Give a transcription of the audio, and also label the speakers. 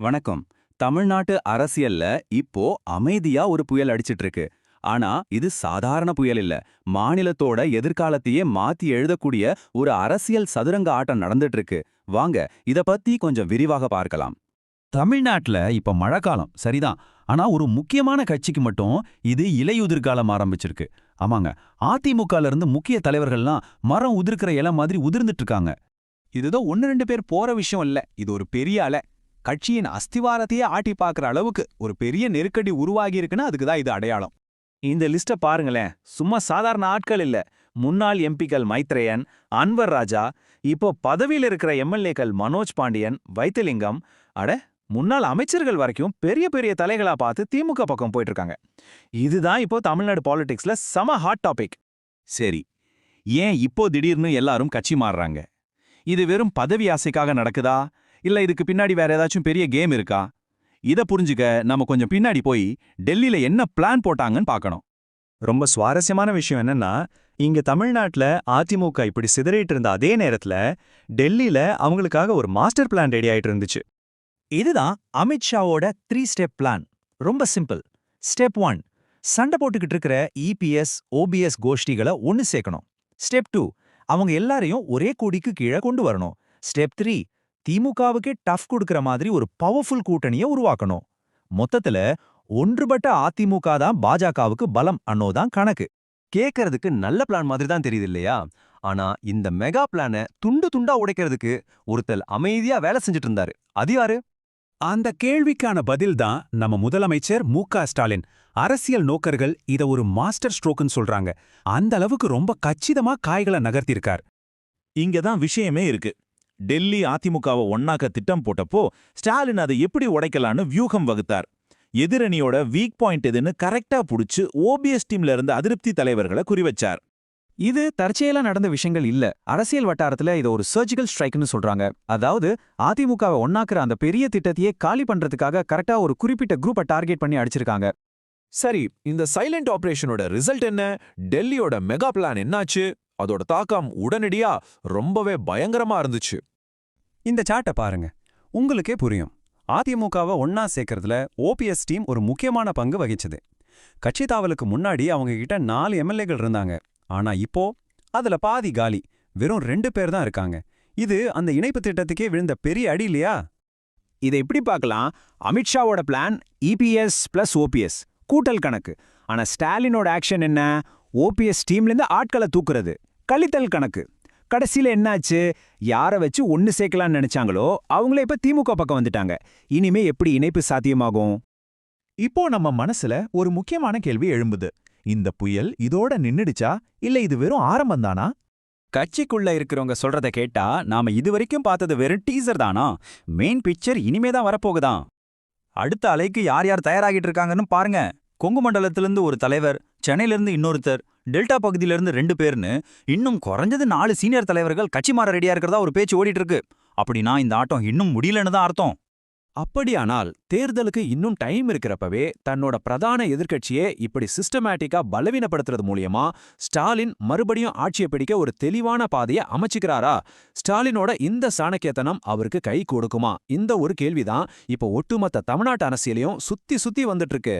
Speaker 1: வணக்கம். தமிழ்நாட்டு அரசியல்ல இப்போ அமைதியா ஒரு புயல் அடிச்சிட்டு இருக்கு ஆனா இது சாதாரண புயல் இல்ல. மாநிலத்தோட எதிர்காலத்தையே மாத்தி எழுதக்கூடிய ஒரு அரசியல் சதுரங்க ஆட்டம் நடந்துட்டு இருக்கு வாங்க இத பத்தி கொஞ்சம் விரிவாக பார்க்கலாம்.
Speaker 2: தமிழ்நாட்டுல இப்ப மழைக்காலம் சரிதான். ஆனா ஒரு முக்கியமான கட்சிக்கு மட்டும் இது இலையுதிர்காலம் ஆரம்பிச்சிருக்கு. ஆமாங்க அதிமுகல இருந்து முக்கிய தலைவர்கள்லாம் மரம் உதிர்க்கிற இலை மாதிரி உதிர்ந்துட்டு இருக்காங்க
Speaker 3: இதுதான் ஒன்னு ரெண்டு பேர் போற விஷயம் இல்ல. இது ஒரு பெரிய அலை. கட்சியின் அஸ்திவாரத்தையே ஆட்டி பார்க்குற அளவுக்கு ஒரு பெரிய நெருக்கடி உருவாகியிருக்குன்னு அதுக்கு தான் இது அடையாளம்.
Speaker 4: இந்த லிஸ்ட்டை பாருங்களேன். சும்மா சாதாரண ஆட்கள் இல்ல. முன்னாள் எம்பிக்கள் மைத்ரேயன் அன்வர் ராஜா இப்போ பதவியில் இருக்கிற எம்எல்ஏக்கள் மனோஜ் பாண்டியன் வைத்திலிங்கம் அட முன்னாள் அமைச்சர்கள் வரைக்கும் பெரிய பெரிய தலைகளா பார்த்து திமுக பக்கம் போயிட்டு இருக்காங்க இதுதான் இப்போ தமிழ்நாடு பாலிடிக்ஸ்ல செம ஹாட் டாபிக்
Speaker 1: சரி ஏன் இப்போ திடீர்னு எல்லாரும் கட்சி மாறுறாங்க? இது வெறும் பதவி ஆசைக்காக நடக்குதா? இல்ல இதுக்கு பின்னாடி வேற ஏதாச்சும் பெரிய கேம் இருக்கா? இத புரிஞ்சுக்க நம்ம கொஞ்சம் பின்னாடி போய் டெல்லியில என்ன பிளான் போட்டாங்கன்னு பார்க்கணும்.
Speaker 5: ரொம்ப சுவாரஸ்யமான விஷயம் என்னன்னா இங்க தமிழ்நாட்டுல அதிமுக இப்படி சிதறிட்டு இருந்த அதே நேரத்துல டெல்லியில அவங்களுக்காக ஒரு மாஸ்டர் பிளான் ரெடி ஆயிட்டு இருந்துச்சு.
Speaker 3: இதுதான் அமித்ஷாவோட த்ரீ ஸ்டெப் பிளான் ரொம்ப சிம்பிள். ஸ்டெப் ஒன் சண்டை போட்டுக்கிட்டு இருக்கிற இபிஎஸ் ஓபிஎஸ் கோஷ்டிகளை ஒன்னு சேர்க்கணும். ஸ்டெப் டூ அவங்க எல்லாரையும் ஒரே கோடிக்கு கீழே கொண்டு வரணும். ஸ்டெப் த்ரீ திமுகவுக்கே டஃப் கொடுக்கிற மாதிரி ஒரு பவர்ஃபுல் கூட்டணியை உருவாக்கணும். மொத்தத்துல ஒன்றுபட்ட அதிமுக தான் பாஜகவுக்கு பலம் அன்னோதான் கணக்கு.
Speaker 6: கேட்கறதுக்கு நல்ல பிளான் மாதிரி தான் தெரியுது இல்லையா? ஆனா இந்த மெகா பிளானை துண்டு துண்டா உடைக்கிறதுக்கு ஒருத்தர் அமைதியா வேலை செஞ்சுட்டு இருந்தாரு அது யாரு?
Speaker 2: அந்த கேள்விக்கான பதில்தான் நம்ம முதலமைச்சர் மு க ஸ்டாலின். அரசியல் நோக்கர்கள் இத ஒரு மாஸ்டர் ஸ்ட்ரோக்குன்னு சொல்றாங்க. அந்த அளவுக்கு ரொம்ப கச்சிதமா காய்களை நகர்த்தியிருக்கார்.
Speaker 4: இங்க தான் விஷயமே இருக்கு. டெல்லி அதிமுகவை ஒன்னாக்க திட்டம் போட்டப்போ ஸ்டாலின் அதை எப்படி உடைக்கலான்னு வியூகம் வகுத்தார். எதிரணியோட வீக் பாயிண்ட் எதுன்னு கரெக்டா புடிச்சு ஓபிஎஸ் டீம்ல இருந்த அதிருப்தி தலைவர்களை குறிவச்சார்
Speaker 3: இது தற்செயலா நடந்த விஷயங்கள் இல்ல. அரசியல் வட்டாரத்துல இத ஒரு சர்ஜிக்கல் ஸ்ட்ரைக்னு சொல்றாங்க. அதாவது அதிமுகவை ஒன்னாக்குற அந்த பெரிய திட்டத்தையே காலி பண்றதுக்காக கரெக்டா ஒரு குறிப்பிட்ட குரூப்பை டார்கெட் பண்ணி அடிச்சிருக்காங்க.
Speaker 7: சரி இந்த சைலண்ட் ஆபரேஷனோட ரிசல்ட் என்ன? டெல்லியோட மெகா பிளான் என்னாச்சு? அதோட தாக்கம் உடனடியா ரொம்பவே பயங்கரமா இருந்துச்சு.
Speaker 2: இந்த சாட்டை பாருங்க. உங்களுக்கே புரியும். அதிமுகவை ஒன்னா சேர்க்கறதுல ஓபிஎஸ் டீம் ஒரு முக்கியமான பங்கு வகிச்சது. கட்சி தாவலுக்கு முன்னாடி அவங்க கிட்ட நாலு எம்எல்ஏகள் இருந்தாங்க. ஆனா இப்போ அதுல பாதி காலி. வெறும் ரெண்டு பேர் தான் இருக்காங்க. இது அந்த இணைப்பு திட்டத்துக்கே விழுந்த பெரிய அடி இல்லையா?
Speaker 3: இதை எப்படி பார்க்கலாம்? அமித்ஷாவோட பிளான் இபிஎஸ் பிளஸ் ஓபிஎஸ் கூட்டல் கணக்கு. ஆனா ஸ்டாலினோட ஆக்ஷன் என்ன? ஓபிஎஸ் டீம்ல இருந்து ஆட்களை தூக்குறது. கழித்தல் கணக்கு. கடைசியில என்னாச்சு? யாரை வச்சு ஒன்னு சேர்க்கலாம்னு நினைச்சாங்களோ அவங்களே இப்ப திமுக பக்கம் வந்துட்டாங்க. இனிமே எப்படி இணைப்பு சாத்தியமாகும்?
Speaker 4: இப்போ நம்ம மனசுல ஒரு முக்கியமான கேள்வி எழும்புது. இந்த புயல் இதோட நின்னுடுச்சா? இல்ல இது வெறும் ஆரம்பம்தானா
Speaker 1: கட்சிக்குள்ள இருக்கிறவங்க சொல்றத கேட்டா நாம இதுவரைக்கும் பார்த்தது வெறும் டீசர் தானா? மெயின் பிக்சர் இனிமே தான் வரப்போகுதாம் அடுத்த அலைக்கு யார் யார் தயாராகிட்டு இருக்காங்கன்னு பாருங்க. கொங்கு மண்டலத்திலிருந்து ஒரு தலைவர் சென்னையிலிருந்து இன்னொருத்தர் டெல்டா பகுதியிலிருந்து ரெண்டு பேர்னு இன்னும் குறைஞ்சது நாலு சீனியர் தலைவர்கள் கட்சி மாற ரெடியா இருக்கிறதா ஒரு பேச்சு ஓடிட்டு இருக்கு அப்படின்னா இந்த ஆட்டம் இன்னும் முடியலன்னு தான் அர்த்தம்.
Speaker 7: அப்படியானால் தேர்தலுக்கு இன்னும் டைம் இருக்கிறப்பவே தன்னோட பிரதான எதிர்க்கட்சியே இப்படி சிஸ்டமேட்டிக்கா பலவீனப்படுத்துறது மூலியமா ஸ்டாலின் மறுபடியும் ஆட்சியை பிடிக்க ஒரு தெளிவான பாதையை அமைச்சுக்கிறாரா? ஸ்டாலினோட இந்த சாணக்கியத்தனம் அவருக்கு கை கொடுக்குமா? இந்த ஒரு கேள்விதான் இப்போ ஒட்டுமொத்த தமிழ்நாட்டு அரசியலையும் சுத்தி சுத்தி வந்துட்டு இருக்கு